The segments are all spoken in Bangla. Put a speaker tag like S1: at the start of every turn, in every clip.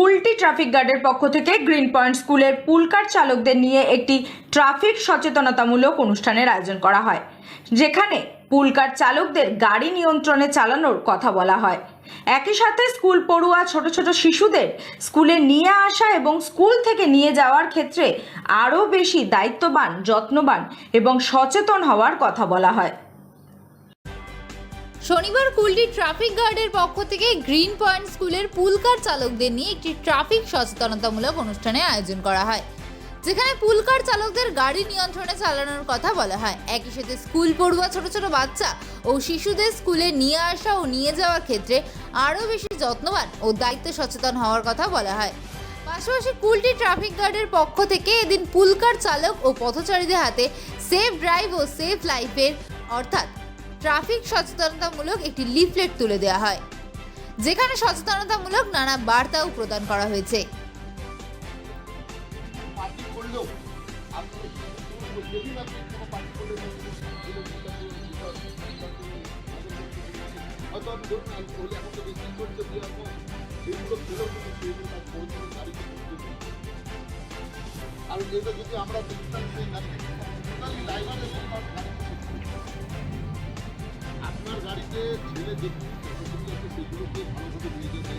S1: কুলটি ট্রাফিক গার্ডের পক্ষ থেকে গ্রিন পয়েন্ট স্কুলের পুলকার চালকদের নিয়ে একটি ট্রাফিক সচেতনতামূলক অনুষ্ঠানের আয়োজন করা হয়, যেখানে পুলকার চালকদের গাড়ি নিয়ন্ত্রণে চালানোর কথা বলা হয়। একই সাথে স্কুল পড়ুয়া, ছোট ছোট শিশুদের স্কুলে নিয়ে আসা এবং স্কুল থেকে নিয়ে যাওয়ার ক্ষেত্রে আরও বেশি দায়িত্ববান, যত্নবান এবং সচেতন হওয়ার কথা বলা হয়।
S2: শনিবার কুলটি ট্রাফিক গার্ডের পক্ষ থেকে গ্রিন পয়েন্ট স্কুলের পুলকার চালকদের নিয়ে একটি ট্রাফিক সচেতনতামূলক অনুষ্ঠানে আয়োজন করা হয়, যেখানে পুলকার চালকদের গাড়ি নিয়ন্ত্রণে চালানোর কথা বলা হয়। একই সাথে স্কুল পড়ুয়া, ছোট ছোট বাচ্চা ও শিশুদের স্কুলে নিয়ে আসা ও নিয়ে যাওয়ার ক্ষেত্রে আরও বেশি যত্নবান ও দায়িত্ব সচেতন হওয়ার কথা বলা হয়। পাশাপাশি কুলটি ট্রাফিক গার্ডের পক্ষ থেকে এদিন পুলকার চালক ও পথচারীদের হাতে সেফ ড্রাইভ ও সেফ লাইফের অর্থাৎ ট্রাফিক সচেতনতামূলক একটি লিফলেট তুলে দেওয়া হয়, যেখানে সচেতনতামূলক নানা বার্তাও প্রদান করা হয়েছে।
S3: আর এটা যদি আমরা গাড়িতে ছেলে দেখুন সেগুলোকে ভালোভাবে নিয়ে যেতে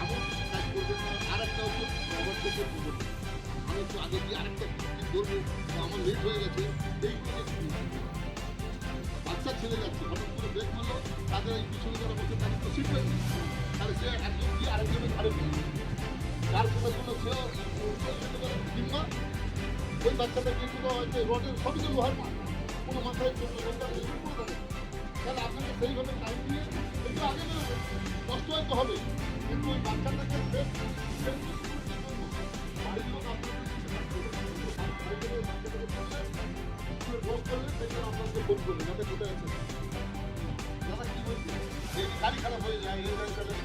S3: এমন কাজ করবেন আর একটা ব্যবহার করবেন আমি একটু আগে দিয়ে আরেকটা কি বলব তো আমার লেট হয়ে গেছে যে বাচ্চা ছেলে যাচ্ছে, হঠাৎ করে ব্রেক মারলো, তাদের এই পিছনে যারা বসে তাদের তো পেয়েছে তাহলে সে একজন গিয়ে আরেকজনের ঘাড়ে যার কোনো কোনো সেও কিংবা ওই বাচ্চাটাকে কিন্তু হয়তো রডের সবই তো লোহার মাছ কোনো মাথায় হবে তাহলে আপনাকে সেইভাবে টাইম দিয়ে একটু আগে কষ্ট হয়তো হবে কিন্তু ওই বাচ্চাটাকে করলে আপনাকে ফোন করবে যাতে কোথায় আছে দাদা কি বলছে গাড়ি খারাপ হয়ে যায় এই গাড়ি খারাপ